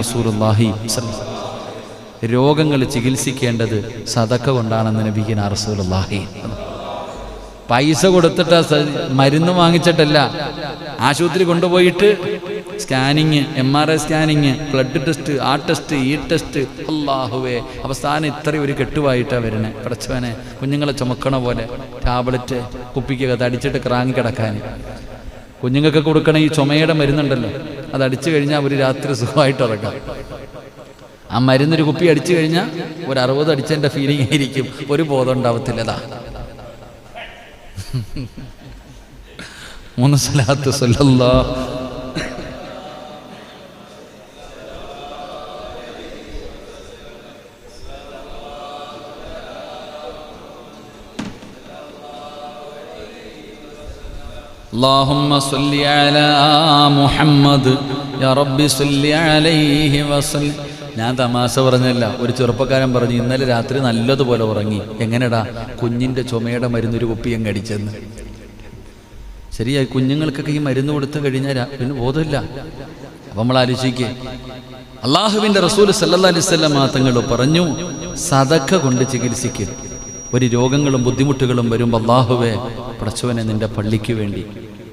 റസൂലുള്ളാഹി രോഗങ്ങൾ ചികിത്സിക്കേണ്ടത് സതക്ക കൊണ്ടാണെന്ന് നബിക്കുന്ന റസൂലുള്ളാഹി. പൈസ കൊടുത്തിട്ട് മരുന്ന് വാങ്ങിച്ചിട്ടല്ല ആശുപത്രി കൊണ്ടുപോയിട്ട് scanning M R I scanning blood test ആ ടെസ്റ്റ് ഈ ടെസ്റ്റ് അള്ളാഹുവേ അവസാനം ഇത്രയും ഒരു കെട്ടുവായിട്ടാണ് വരണേ. പടച്ചവനെ കുഞ്ഞുങ്ങളെ ചുമക്കണ പോലെ ടാബ്ലറ്റ് കുപ്പിക്കൊക്കെ അടിച്ചിട്ട് ക്രാങ്ങി കിടക്കാൻ കുഞ്ഞുങ്ങൾക്ക് കൊടുക്കണ ഈ ചുമയുടെ മരുന്നുണ്ടല്ലോ. അത് അടിച്ചു കഴിഞ്ഞാൽ ഒരു രാത്രി സുഖമായിട്ട് ഇറങ്ങാം ആ മരുന്നൊരു കുപ്പി അടിച്ചു കഴിഞ്ഞാൽ ഒരു അറുപത് അടിച്ചതിന്റെ ഫീലിംഗ് ആയിരിക്കും. ഒരു ബോധം ഉണ്ടാവത്തില്ലതാ മൂന്ന് സ്ഥലത്ത് സല്ലല്ലാ اللهم صل على محمد يا رب صل عليه وسلم ഞാൻ തമാശ പറഞ്ഞല്ല ഒരു ചെറുപ്പക്കാരൻ പറഞ്ഞു ഇന്നലെ രാത്രി നല്ലതുപോലെ ഉറങ്ങി എങ്ങനെടാ കുഞ്ഞിൻ്റെ ചുമയുടെ മരുന്ന് ഒരു കുപ്പി അങ്ങ് അടിച്ചെന്ന് ശരിയായി കുഞ്ഞുങ്ങൾക്കൊക്കെ ഈ മരുന്ന് കൊടുത്തു കഴിഞ്ഞാൽ രാ- പിന്നെ ബോധമില്ല അപ്പം നമ്മൾ ആലോചിക്കേ അള്ളാഹുവിൻ്റെ റസൂൽ സല്ലാ അലിസ്വല്ലാം തങ്ങൾ പറഞ്ഞു സതക്ക കൊണ്ട് ചികിത്സിക്കുക ഒരു രോഗങ്ങളും ബുദ്ധിമുട്ടുകളും വരുമ്പോൾ അള്ളാഹുവെ പടച്ചവനെ നിന്റെ പള്ളിക്ക് വേണ്ടി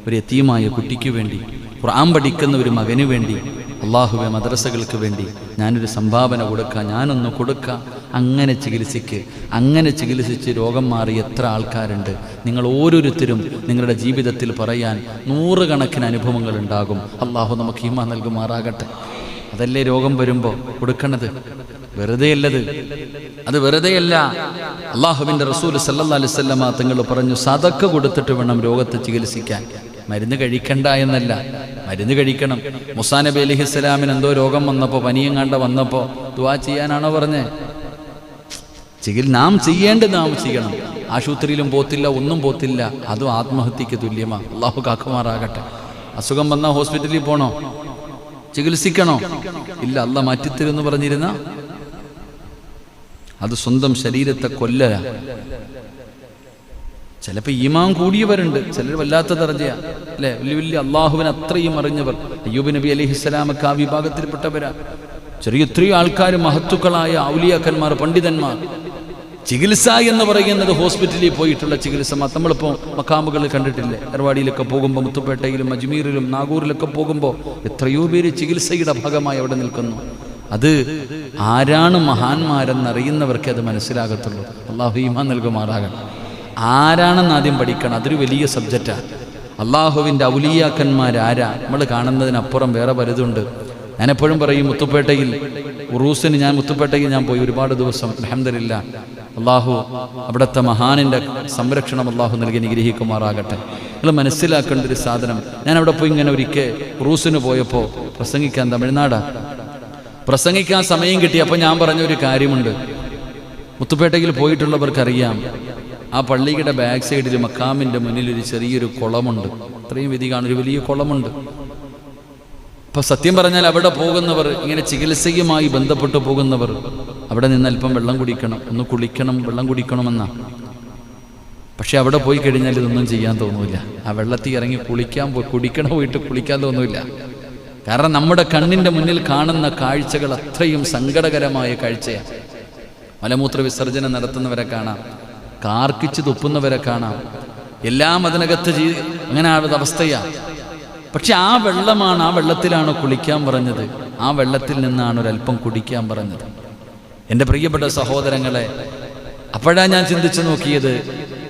ഒരു എത്തിയുമായ കുട്ടിക്ക് വേണ്ടി ഖുർആൻ പഠിക്കുന്ന ഒരു മകന് വേണ്ടി അള്ളാഹുവെ മദ്രസകൾക്ക് വേണ്ടി ഞാനൊരു സംഭാവന കൊടുക്കുക ഞാനൊന്ന് കൊടുക്കുക അങ്ങനെ ചികിത്സിക്ക് അങ്ങനെ ചികിത്സിച്ച് രോഗം മാറി എത്ര ആൾക്കാരുണ്ട്. നിങ്ങൾ ഓരോരുത്തരും നിങ്ങളുടെ ജീവിതത്തിൽ പറയാൻ നൂറുകണക്കിന് അനുഭവങ്ങൾ ഉണ്ടാകും. അള്ളാഹു നമുക്ക് ഹിമ നൽകുമാറാകട്ടെ. അതല്ലേ രോഗം വരുമ്പോൾ കൊടുക്കണത്? വെറുതെയല്ലത്. അത് വെറുതെയല്ല. അള്ളാഹുവിന്റെ റസൂൽ സല്ലാ അലൈഹി വസല്ലമ തങ്ങൾ പറഞ്ഞു സതക്ക് കൊടുത്തിട്ട് വേണം രോഗത്തെ ചികിത്സിക്കാൻ. മരുന്ന് കഴിക്കണ്ട എന്നല്ല. മരുന്ന് കഴിക്കണം. മുസാ നബി അലി ഇസ്ലാമിന് എന്തോ രോഗം വന്നപ്പോൾ പനിയങ്ങാണ്ട വന്നപ്പോൾ ദുവാ ചെയ്യാനാണോ പറഞ്ഞേ? ചികിൽ നാം ചെയ്യേണ്ടത് നാം ചെയ്യണം. ആശുപത്രിയിലും പോത്തില്ല ഒന്നും പോത്തില്ല. അതും ആത്മഹത്യക്ക് തുല്യമാണ് അള്ളാഹു കാക്കുമാറാകട്ടെ. അസുഖം വന്നാൽ ഹോസ്പിറ്റലിൽ പോണോ? ചികിത്സിക്കണോ? ഇല്ല അല്ല മാറ്റിത്തരുമെന്ന് പറഞ്ഞിരുന്ന? അത് സ്വന്തം ശരീരത്തെ കൊല്ലല ചിലപ്പോൾ ഈമാൻ കൂടിയവരുണ്ട് ചിലർ വല്ലാത്ത ദർജയാ. അല്ലെ? വലിയ വലിയ അള്ളാഹുവിന് അത്രയും അറിഞ്ഞവർ. അയ്യൂബ് നബി അലിഹിസ്സലാമൊക്കെ ആ വിഭാഗത്തിൽപ്പെട്ടവരാ. ചെറിയ എത്രയോ ആൾക്കാർ മഹത്തുക്കളായ ഔലിയാക്കന്മാർ പണ്ഡിതന്മാർ. ചികിത്സ എന്ന് പറയുന്നത് ഹോസ്പിറ്റലിൽ പോയിട്ടുള്ള ചികിത്സ നമ്മളിപ്പോ മക്കാമുകളിൽ കണ്ടിട്ടില്ലേ? എറവാടിയിലൊക്കെ പോകുമ്പോൾ മുത്തുപേട്ടയിലും അജ്മീറിലും നാഗൂറിലൊക്കെ പോകുമ്പോൾ എത്രയോ പേര് ചികിത്സയുടെ ഭാഗമായി അവിടെ നിൽക്കുന്നു. അത് ആരാണ് മഹാന്മാരെന്നറിയുന്നവർക്ക് അത് മനസ്സിലാകത്തുള്ളൂ. അള്ളാഹു ഈമാൻ നൽകുമാറാകണം ആരാണെന്ന് ആദ്യം പഠിക്കണം. അതൊരു വലിയ സബ്ജക്റ്റാണ് അള്ളാഹുവിന്റെ ഔലിയാക്കന്മാരാരാ? നമ്മൾ കാണുന്നതിനപ്പുറം വേറെ പലതുണ്ട് ഞാനെപ്പോഴും പറയും മുത്തുപ്പേട്ടയിൽ ഉറൂസിന് ഞാൻ മുത്തുപ്പേട്ടയിൽ ഞാൻ പോയി ഒരുപാട് ദിവസം. അലഹമില്ല അള്ളാഹു അവിടുത്തെ മഹാനിന്റെ സംരക്ഷണം അള്ളാഹു നൽകി നിഗ്രഹിക്കുമാറാകട്ടെ നിങ്ങൾ മനസ്സിലാക്കേണ്ട ഒരു സാധനം. ഞാൻ അവിടെ പോയി ഇങ്ങനെ ഒരിക്കൽ ഉറൂസിന് പോയപ്പോൾ പ്രസംഗിക്കാൻ തമിഴ്നാടാ. പ്രസംഗിക്കാൻ സമയം കിട്ടി അപ്പോൾ ഞാൻ പറഞ്ഞ ഒരു കാര്യമുണ്ട്. മുത്തുപേട്ടയിൽ പോയിട്ടുള്ളവർക്കറിയാം ആ പള്ളിയുടെ ബാക്ക് സൈഡിൽ മക്കാമിന്റെ മുന്നിൽ ഒരു ചെറിയൊരു കുളമുണ്ട്. അത്രയും വിധി കാണും ഒരു വലിയ കുളമുണ്ട്. അപ്പൊ സത്യം പറഞ്ഞാൽ അവിടെ പോകുന്നവർ ഇങ്ങനെ ചികിത്സയുമായി ബന്ധപ്പെട്ട് പോകുന്നവർ അവിടെ നിന്ന് അല്പം വെള്ളം കുടിക്കണം ഒന്ന് കുളിക്കണം വെള്ളം കുടിക്കണമെന്നാ. പക്ഷെ അവിടെ പോയി കഴിഞ്ഞാൽ ഇതൊന്നും ചെയ്യാൻ തോന്നൂല ആ വെള്ളത്തിൽ ഇറങ്ങി കുളിക്കാൻ പോയി കുടിക്കണം പോയിട്ട് കുളിക്കാൻ തോന്നൂല കാരണം നമ്മുടെ കണ്ണിന്റെ മുന്നിൽ കാണുന്ന കാഴ്ചകൾ അത്രയും സങ്കടകരമായ കാഴ്ചയാണ് മലമൂത്ര വിസർജനം നടത്തുന്നവരെ കാണാം കാർക്കിച്ച് തുപ്പുന്നവരെ കാണാം. എല്ലാം അതിനകത്ത് ചെയ്ത് അങ്ങനെ ആ ഒരു അവസ്ഥയാണ് പക്ഷെ ആ വെള്ളമാണ് ആ വെള്ളത്തിലാണ് കുളിക്കാൻ പറഞ്ഞത്. ആ വെള്ളത്തിൽ നിന്നാണ് ഒരല്പം കുടിക്കാൻ പറഞ്ഞത്. എന്റെ പ്രിയപ്പെട്ട സഹോദരങ്ങളെ അപ്പോഴാ ഞാൻ ചിന്തിച്ചു നോക്കിയത്.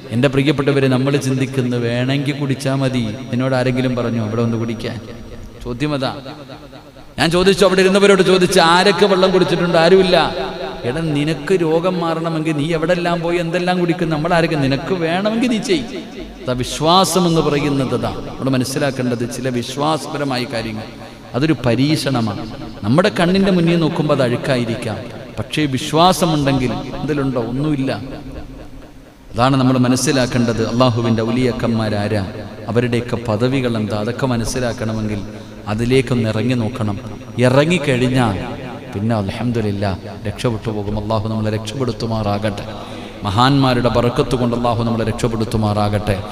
എന്റെ പ്രിയപ്പെട്ടവരെ നമ്മൾ ചിന്തിക്കുന്നു വേണമെങ്കിൽ കുടിച്ചാൽ മതി. എന്നോട് ആരെങ്കിലും പറഞ്ഞു അവിടെ ഒന്ന് കുടിക്കാൻ. ചോദ്യം ഞാൻ ചോദിച്ചു അവിടെ ഇരുന്നവരോട് ചോദിച്ചു ആരൊക്കെ വെള്ളം കുടിച്ചിട്ടുണ്ട്? ആരുമില്ല. എടാ നിനക്ക് രോഗം മാറണമെങ്കിൽ നീ എവിടെല്ലാം പോയി എന്തെല്ലാം കുടിക്കും നമ്മൾ ആരൊക്കെ നിനക്ക് വേണമെങ്കിൽ നീ ചെയ്. വിശ്വാസം എന്ന് പറയുന്നത് അതാ. നമ്മൾ മനസ്സിലാക്കേണ്ടത് ചില വിശ്വാസപരമായ കാര്യങ്ങൾ. അതൊരു പരീക്ഷണമാണ്. നമ്മുടെ കണ്ണിന്റെ മുന്നിൽ നോക്കുമ്പോൾ അത് അഴുക്കായിരിക്കാം. പക്ഷേ വിശ്വാസമുണ്ടെങ്കിൽ എന്തിലുണ്ടോ ഒന്നുമില്ല. അതാണ് നമ്മൾ മനസ്സിലാക്കേണ്ടത്. അള്ളാഹുവിന്റെ ഔലിയക്കന്മാരാരാ? അവരുടെയൊക്കെ പദവികൾ എന്താ? അതൊക്കെ മനസ്സിലാക്കണമെങ്കിൽ അതിലേക്കൊന്ന് ഇറങ്ങി നോക്കണം. ഇറങ്ങിക്കഴിഞ്ഞാൽ പിന്നെ അലഹമില്ല രക്ഷപ്പെട്ടു പോകും. അള്ളാഹു നമ്മളെ രക്ഷപ്പെടുത്തുമാറാകട്ടെ. മഹാന്മാരുടെ പറക്കത്തുകൊണ്ട് അള്ളാഹു നമ്മളെ രക്ഷപ്പെടുത്തുമാറാകട്ടെ.